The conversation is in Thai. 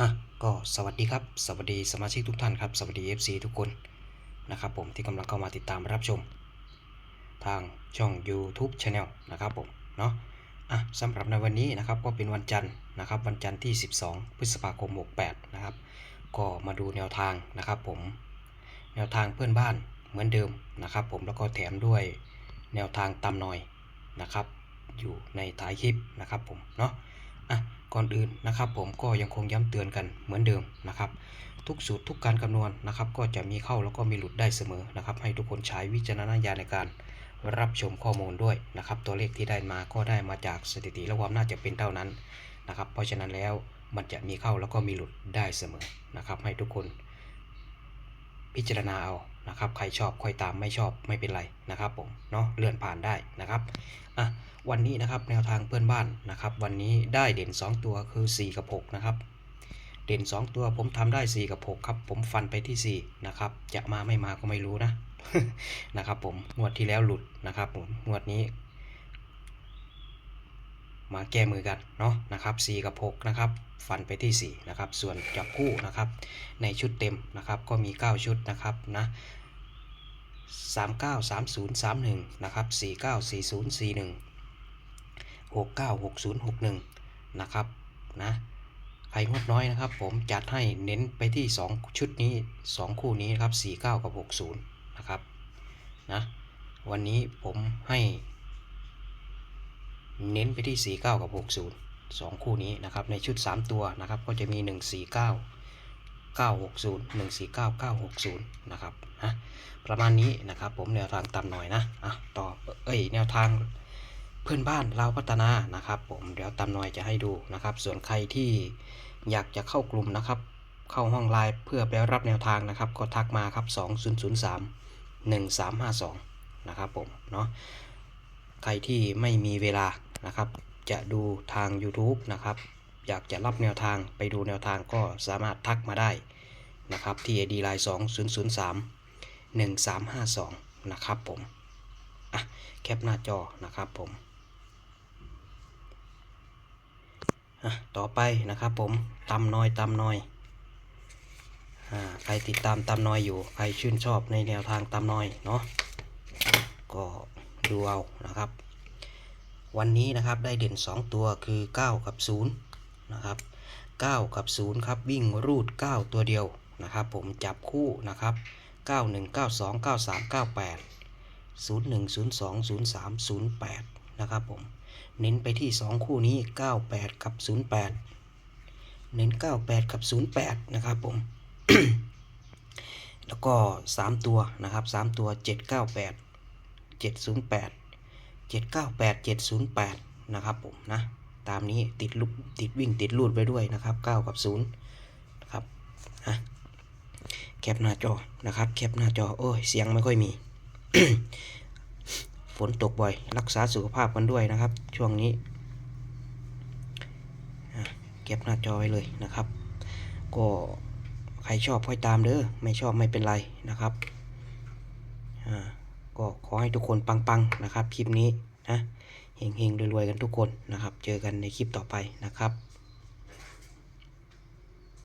ฮะก็สวัสดีครับ สวัสดีสมาชิกทุกท่านครับ สวัสดี FC ทุกคนนะครับผมที่กำลังเข้ามาติดตามรับชม ทางช่อง YouTube Channel นะครับผมเนาะอะสำหรับในวันนี้นะครับก็เป็นวันจันทร์นะครับวันจันทร์ที่ 12 พฤษภาคม 68 นะครับ ก็มาดูแนวทางนะครับผมแนวทางเพื่อนบ้านเหมือนเดิมนะครับผมแล้วก็แถมด้วยแนวทางตามหน่อยนะครับ อยู่ในท้ายคลิปนะครับผมเนาะ ก่อนอื่นนะครับ ผมก็ยังคงย้ำเตือนกันเหมือนเดิมนะครับ ทุกสูตรทุกการคำนวณนะครับ ก็จะมีเข้าแล้วก็มีหลุดได้เสมอนะครับ ให้ทุกคนใช้วิจารณญาณในการรับชมข้อมูลด้วยนะครับ ตัวเลขที่ได้มาก็ได้มาจากสถิติและความน่าจะเป็นเท่านั้นนะครับ เพราะฉะนั้นแล้วมันจะมีเข้าแล้วก็มีหลุดได้เสมอนะครับ ให้ทุกคนพิจารณาเอา นะครับ ใครชอบค่อยตามไม่ชอบไม่เป็นไรนะครับผมเนาะเลื่อนผ่านได้นะครับอะวันนี้นะครับแนวทางเพื่อนบ้านนะครับ วันนี้ได้เด่น 2 ตัวคือ 4 กับ 6 นะครับ เด่น 2 ตัวผมทำได้ 4 กับ 6 ครับ ผมฟันไปที่ 4 นะครับ จะมาไม่มาก็ไม่รู้นะนะครับผมงวดที่แล้วหลุดนะครับผมงวดนี้ มาแก้มือกันเนาะนะครับ 4 กับ 6 นะครับ ฟันไปที่ 4 นะครับ ส่วนจับคู่นะครับ ในชุดเต็มนะครับ ก็มี 9 ชุดนะครับนะ39 30 31 นะครับ 49 40 41 69 60 61 นะครับนะใครงดน้อยนะครับ ผมจัดให้เน้นไปที่ 2 ชุดนี้ 2 คู่นี้นะครับ 49 กับ 60 นะครับนะวันนี้ผมให้ เน้นไปที่ 49 กับ 60 2 คู่นี้นะครับในชุด 3 ตัวนะครับก็จะมี 149 960 149 960นะครับนะประมาณนี้นะครับผมแนวทางตามหน่อยนะอะต่อเอ้ยแนวทางเพื่อนบ้านเราพัฒนานะครับ ผมเดี๋ยวตามหน่อยจะให้ดูนะครับ ส่วนใครที่อยากจะเข้ากลุ่มนะครับ เข้าห้องไลน์เพื่อไปรับแนวทางนะครับ ก็ทักมาครับ 2003 1352 นะครับผมเนาะใครที่ไม่มีเวลานะครับ จะดูทาง YouTube นะครับ อยากจะรับแนวทางไปดูแนวทางก็สามารถทักมาได้นะครับที่ ID Line 2003 1352 นะครับผม อะ แคปหน้าจอนะครับผม อะ ต่อไปนะครับผมตำน้อยตำน้อย อ่า ใครติดตามตำน้อยอยู่ ใครชื่นชอบในแนวทางตำน้อยเนาะ ก็ดูเอานะครับ วันนี้นะครับได้เด่น 2 ตัวคือ 9 กับ0นะครับ9 กับ 0 ครับวิ่งรูด 9 ตัวเดียวนะครับผมจับคู่นะครับ 91 92 93 98 01 02 03 08นะครับผมเน้นไปที่ 2 คู่นี้ 98 กับ 08 เน้น 98 กับ 08 นะครับผม แล้วก็ 3 ตัวนะครับ 3 ตัว 798 708 798 708 นะครับผมนะ ตามนี้ติดลูกติดวิ่งติดลูดไปด้วยนะครับ 9 กับ0นะครับอะแคปหน้าจอนะครับ แคปหน้าจอ โอ้ย เสียงไม่ค่อยมี ฝนตกบ่อย รักษาสุขภาพกันด้วยนะครับ ช่วงนี้อะแคปหน้าจอไว้เลยนะครับ ก็ใครชอบค่อยตามเด้อ ไม่ชอบไม่เป็นไรนะครับ อ่า ก็ขอให้ทุกคนปังๆนะครับ คลิปนี้นะเฮงๆรวยๆกันทุกคนนะครับ เจอกันในคลิปต่อไปนะครับ